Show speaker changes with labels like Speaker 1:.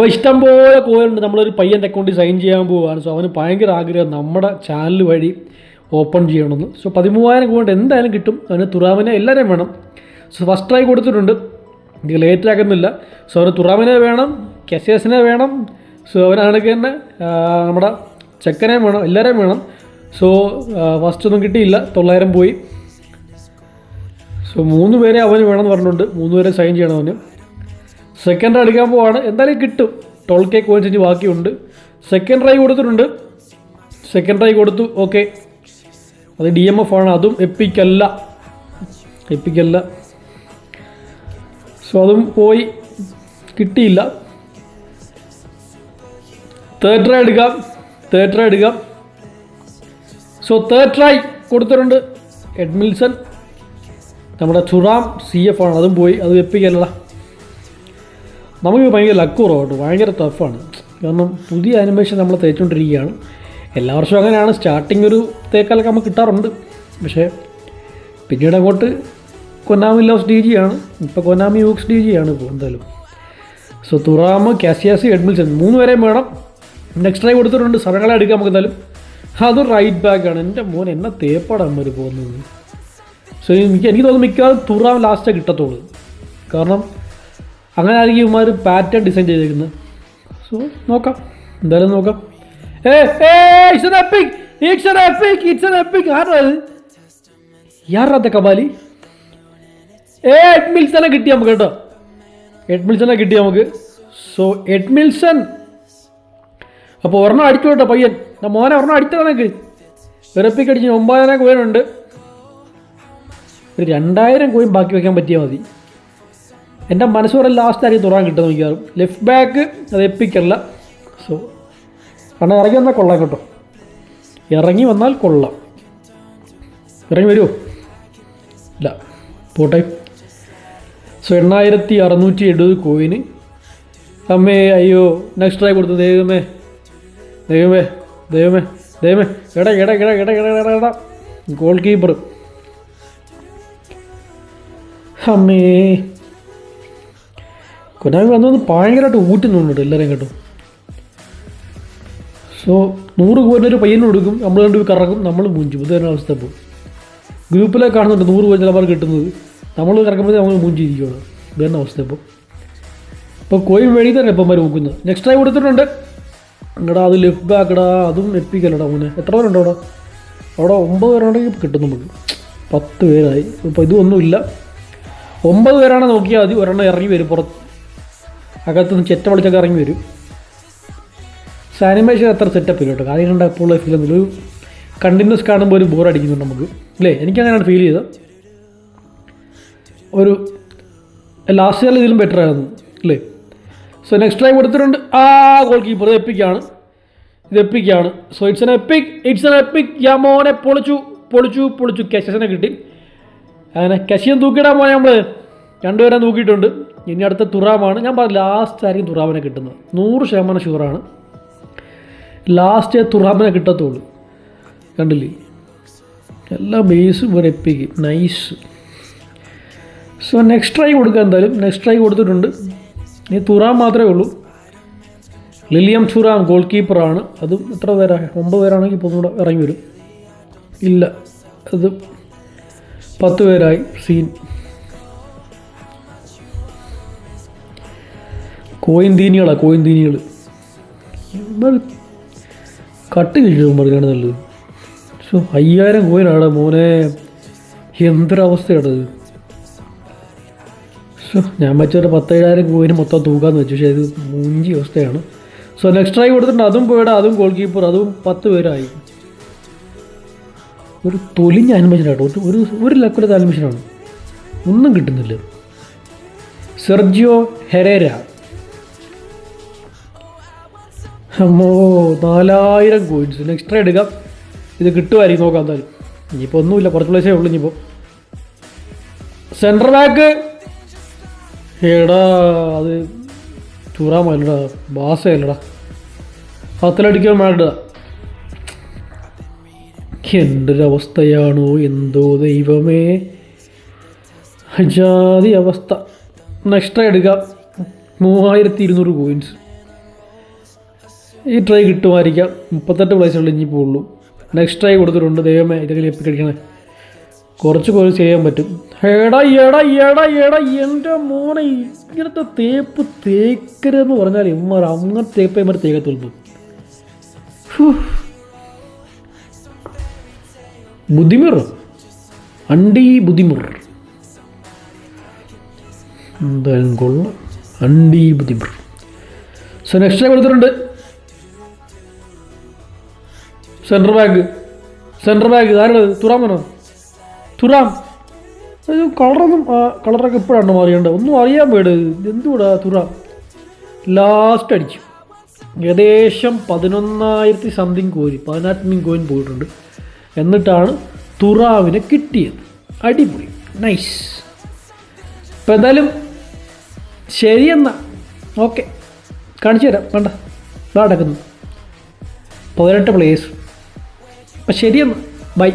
Speaker 1: അപ്പോൾ ഇഷ്ടംപോലെ കോയിലുണ്ട് നമ്മളൊരു പയ്യന്റെ അക്കൗണ്ട് സൈൻ ചെയ്യാൻ പോവുകയാണ് സോ അവന് ഭയങ്കര ആഗ്രഹം നമ്മുടെ ചാനൽ വഴി ഓപ്പൺ ചെയ്യണമെന്ന്. സോ പതിമൂവായിരം കോയിൻ എന്തായാലും കിട്ടും. അവന് തുറാമിനെ എല്ലാവരെയും വേണം. സോ ഫസ്റ്റ് ട്രൈ കൊടുത്തിട്ടുണ്ട്. ഇത് ലേറ്റ് ആക്കുന്നില്ല. സോ അവന് തുറാമിനെ വേണം കെസേസിനെ വേണം. സോ അവനാണെങ്കിൽ തന്നെ നമ്മുടെ ചെക്കനെ വേണം എല്ലാവരെയും വേണം. സോ ഫസ്റ്റ് ഒന്നും കിട്ടിയില്ല. തൊള്ളായിരം പോയി. സോ മൂന്ന് പേരെ അവന് വേണമെന്ന് പറഞ്ഞിട്ടുണ്ട് മൂന്ന് പേരെ സൈൻ ചെയ്യണം അവന്. സെക്കൻഡ് അടിക്കാൻ പോവാണ്. എന്തായാലും കിട്ടും. ടോൾ കെ കോയിൻസ് ഇനി ബാക്കിയുണ്ട്. സെക്കൻഡ് ട്രൈ കൊടുത്തിട്ടുണ്ട്. സെക്കൻഡ് ട്രൈ കൊടുത്തു. ഓക്കെ അത് ഡി എം എഫ് ആണ്. അതും എപ്പിക്കല്ല എപ്പിക്കല്ല സോ അതും പോയി. കിട്ടിയില്ല. തേർഡ് ട്രൈ എടുക്കാം. തേർഡ് ട്രൈ എടുക്കാം. സോ തേർഡ് ട്രൈ കൊടുത്തിട്ടുണ്ട്. എഡ്മിൽസൺ നമ്മുടെ ചുറാം സി എഫ് ആണ്. അതും പോയി. അത് എപ്പിക്കല്ല നമുക്ക് ഭയങ്കര ലക്ക് കുറവാണ് ഭയങ്കര ടഫാണ് കാരണം പുതിയ ആനിമേഷൻ നമ്മൾ തേച്ചുകൊണ്ടിരിക്കുകയാണ് എല്ലാ വർഷവും അങ്ങനെയാണ്. സ്റ്റാർട്ടിങ് ഒരു തേക്കാലൊക്കെ നമുക്ക് കിട്ടാറുണ്ട്. പക്ഷേ പിന്നീട് അങ്ങോട്ട് കൊനാമി ലോസ് ഡി ജി ആണ്. ഇപ്പോൾ കൊനാമി യൂക്സ് ഡി ജി ആണ് ഇപ്പോൾ എന്തായാലും. സോ തുറാമ് കാസിയാസി എഡ്മിൽസൺ മൂന്ന് പേരെയും വേണം. നെക്സ്റ്റ് ട്രൈ കൊടുത്തിട്ടുണ്ട്. സ്ഥലങ്ങളെ എടുക്കാം നമുക്ക് എന്തായാലും. അത് റൈറ്റ് ബാക്കാണ് എന്റെ മോൻ എന്നെ തേപ്പാടാൻ വരെ പോകുന്നത്. സോ എനിക്ക് എനിക്ക് തോന്നുന്നു മിക്കവാറും തുറാം ലാസ്റ്റേ കിട്ടത്തുള്ളൂ. കാരണം അങ്ങനെ ആയിരിക്കും ഇവന്മാർ പാറ്റേൺ ഡിസൈൻ ചെയ്തേക്കുന്നത് സോ നോക്കാം. എന്തായാലും നോക്കാം. ഏ കിട്ടി നമുക്ക് കേട്ടോ. എഡ്മിൽസനെ കിട്ടി നമുക്ക്. സോ എഡ്മിൽസൺ അപ്പോൾ ഒരെണ്ണം അടിച്ചു കേട്ടോ പയ്യൻ. മോനെ ഒരെണ്ണം അടിച്ചത് എനിക്ക് വെറപ്പിക്ക് അടിച്ച് ഒമ്പതിനായിരം കോയിനുണ്ട് ഒരു രണ്ടായിരം കോയിൻ ബാക്കി വെക്കാൻ പറ്റിയാൽ മതി. എന്റെ മനസ്സോടെ ലാസ്റ്റ് ആയിരിക്കും തുറക്കാൻ കിട്ടുന്നത് മിക്കവാറും. ലെഫ്റ്റ് ബാക്ക് അത് എപ്പിക്കല്ല സോ കാരണം ഇറങ്ങി വന്നാൽ കൊള്ളാം കേട്ടോ. ഇറങ്ങി വന്നാൽ കൊള്ളാം. ഇറങ്ങി വരുമോ ഇല്ല പോട്ടെ. സോ എണ്ണായിരത്തി അറുന്നൂറ്റി എഴുപത് കോയിന് അമ്മേ അയ്യോ നെക്സ്റ്റ് ട്രൈ കൊടുത്തു ദൈവമേ. ദൈവമേ ദൈവമേ ദൈവമേ. എടാ എടാ എടാ എടാ എടാ എടാ എടാ. ഗോൾ കീപ്പർ അമ്മേ. കൊനാമി അന്നൊന്ന് ഭയങ്കരമായിട്ട് ഊറ്റുന്നുണ്ട് എല്ലാവരെയും കേട്ടോ സോ നൂറ് ഒരു പയ്യന് കൊടുക്കും നമ്മൾ കണ്ടു കറക്കും നമ്മൾ മുഞ്ചും. ഇത് തന്നെ അവസ്ഥ പോകും ഗ്രൂപ്പിലൊക്കെ കാണുന്നുണ്ട് നൂറ് കോരി ചിലപ്പോൾ കിട്ടുന്നത്. നമ്മൾ കറക്കുമ്പോൾ നമ്മൾ മുഞ്ചിരിക്കുകയാണ് ഇത് തന്നെ അവസ്ഥ പോകും ഇപ്പോൾ കോയിൻ വഴി തന്നെ ഇപ്പം വരെ നോക്കുന്നത് നെക്സ്റ്റ് ടൈം കൊടുത്തിട്ടുണ്ട്. എടാ അത് ലെഫ്റ്റ് ബാക്ക് എടാ അതും എപ്പിക്കല്ലടാ മോനെ. എത്ര പേരുണ്ടോ അവിടെ? അവിടെ ഒമ്പത് പേരുണ്ടെങ്കിൽ കിട്ടും നമുക്ക്. പത്ത് പേരായി. ഇപ്പോൾ ഇതൊന്നുമില്ല. ഒമ്പത് പേരാണ് നോക്കിയാൽ മതി. ഒരെണ്ണം ഇറങ്ങി വരും പുറത്ത്. അകത്ത് നിന്ന് ചെറ്റ വെളിച്ചൊക്കെ ഇറങ്ങി വരും. സാനിമേഷൻ അത്ര സെറ്റപ്പ് ഇല്ല കേട്ടോ. കാര്യം കണ്ട ഫീൽ ഒന്നും ഒരു കണ്ടിന്യൂസ് കാണുമ്പോൾ ഒരു ബോർ അടിക്കുന്നുണ്ട് നമുക്ക്. അല്ലേ? എനിക്കങ്ങനെയാണ് ഫീൽ ചെയ്തത്. ഒരു ലാസ്റ്റ് ഇയറിൽ ഇതിലും ബെറ്റർ ആയിരുന്നു. അല്ലേ? സോ നെക്സ്റ്റ് ടൈം കൊടുത്തിട്ടുണ്ട്. ആ ഗോൾ കീപ്പർ എപ്പിക്കാണ് ഇത് എപ്പിക്കാണ് so it's an epic it's an epic യാ മോനെ പൊളിച്ചു പൊളിച്ചു പൊളിച്ചു. കശസിനെ കിട്ടി. അങ്ങനെ കശിയും തൂക്കിയിടാൻ പോയാൽ നമ്മൾ രണ്ടുപേരെ നോക്കിയിട്ടുണ്ട്. ഇനി അടുത്ത തുറാമാണ്. ഞാൻ പറഞ്ഞു ലാസ്റ്റ് ആയിരിക്കും തുറാമിനെ കിട്ടുന്നത്. നൂറ് ശതമാനം ഷുവറാണ് ലാസ്റ്റ് തുറാമിനെ കിട്ടത്തുള്ളൂ. കണ്ടില്ലേ? എല്ലാ ബേസും ഒരു epic nice so next try കൊടുക്കുക എന്തായാലും. നെക്സ്റ്റ് ട്രൈ കൊടുത്തിട്ടുണ്ട്. ഇനി തുറാം മാത്രമേ ഉള്ളൂ. ലിലിയം ചുറാം ഗോൾ കീപ്പറാണ് അതും എത്ര പേരാ? ഒമ്പത് പേരാണെങ്കിൽ ഇപ്പോൾ കൂടെ ഇറങ്ങി വരും. ഇല്ല. അത് പത്ത് പേരായി. സീൻ കോയിൻ തീനികളാ കോയിൻ തീനികൾ കട്ട് പറയുകയാണ് നല്ലത്. സോ അയ്യായിരം കോയിനാണ് മോനെ. എന്തൊരവസ്ഥയാണ് അത് സോ ഞാൻ വെച്ചൊരു പത്തേഴായിരം കോയിന് മൊത്തം തൂക്കാന്ന് വെച്ചു. പക്ഷേ ഇത് മൂഞ്ചി അവസ്ഥയാണ്. സോ നെക്സ്റ്റ് ട്രൈ കൊടുത്തിട്ടുണ്ട്. അതും പോയിട അതും ഗോൾ കീപ്പർ അതും പത്ത് പേരായി. ഒരു തൊലിഞ്ഞ ഒരു ഒരു ഒരു ലക്കുലത്തെ ആനിമേഷനാണ് ഒന്നും കിട്ടുന്നില്ല. Sergio Herrera. അമ്മോ നാലായിരം കോയിൻസ് എക്സ്ട്രാ ട്രൈ എടുക്കാം. ഇത് കിട്ടുമായിരിക്കും നോക്കാം എന്തായാലും. ഇനിയിപ്പോൾ ഒന്നുമില്ല കുറച്ച് പ്ലേസേ ഉള്ളൂ ഇനിയിപ്പോൾ സെൻട്രൽ ബാക്ക് എടാ അത് ചൂറാമല്ലടാ ബാസയല്ലടാ അത്തലടിക്കാൻ വേണ്ട എന്തൊരവസ്ഥയാണോ എന്തോ ദൈവമേ. അജാതി അവസ്ഥ. നെക്സ്റ്റ് എടുക്കാം. മൂവായിരത്തി ഇരുന്നൂറ് കോയിൻസ് ഈ ട്രൈ കിട്ടുമായിരിക്കാം. മുപ്പത്തെട്ട് പ്ലേസുകളിൽ ഇനി പോകുള്ളൂ നെക്സ്റ്റ് ട്രൈ കൊടുത്തിട്ടുണ്ട്. ദൈവമേ ഇതെങ്കിലും എപ്പി കഴിക്കണേ കുറച്ച് കുറച്ച് ചെയ്യാൻ പറ്റും. എടാ എടാ എടാ എടാ എന്റെ മോനെ ഇങ്ങനത്തെ തേപ്പ് തേക്കരുതെന്ന് പറഞ്ഞാൽ ഇമ്മർ അങ്ങനെ തേപ്പ് ഇമ്മർ തേക്കത്തുള്ളൂ. ബുദ്ധിമുർ. അണ്ടി ബുദ്ധിമുർ. എന്തായാലും കൊള്ളാം. അണ്ടി ബുദ്ധിമുർ. സോ നെക്സ്റ്റ് കൊടുത്തിട്ടുണ്ട്. സെൻട്രൽ ബാങ്ക് സെൻട്രൽ ബാങ്ക് ആരുള്ളത് തുറാമനോ തുറാം. അത് കളറൊന്നും കളറൊക്കെ ഇപ്പോഴാണ് മാറിയേണ്ടത്. ഒന്നും അറിയാൻ പേട്. എന്തുകൂടാ തുറാം? ലാസ്റ്റ് അടിച്ചു. ഏകദേശം പതിനൊന്നായിരത്തി സംതിങ് കോയിൻ പതിനായിരത്തി കോയിൻ പോയിട്ടുണ്ട്. എന്നിട്ടാണ് തുറാവിനെ കിട്ടിയത്. അടിപൊളി. നൈസ് അപ്പോൾ എന്തായാലും ശരിയെന്നാ ഓക്കെ കാണിച്ചു തരാം. വേണ്ട നടക്കുന്നു പതിനെട്ട് പ്ലേസ് അപ്പം ശരിയെന്നാൽ ബൈ.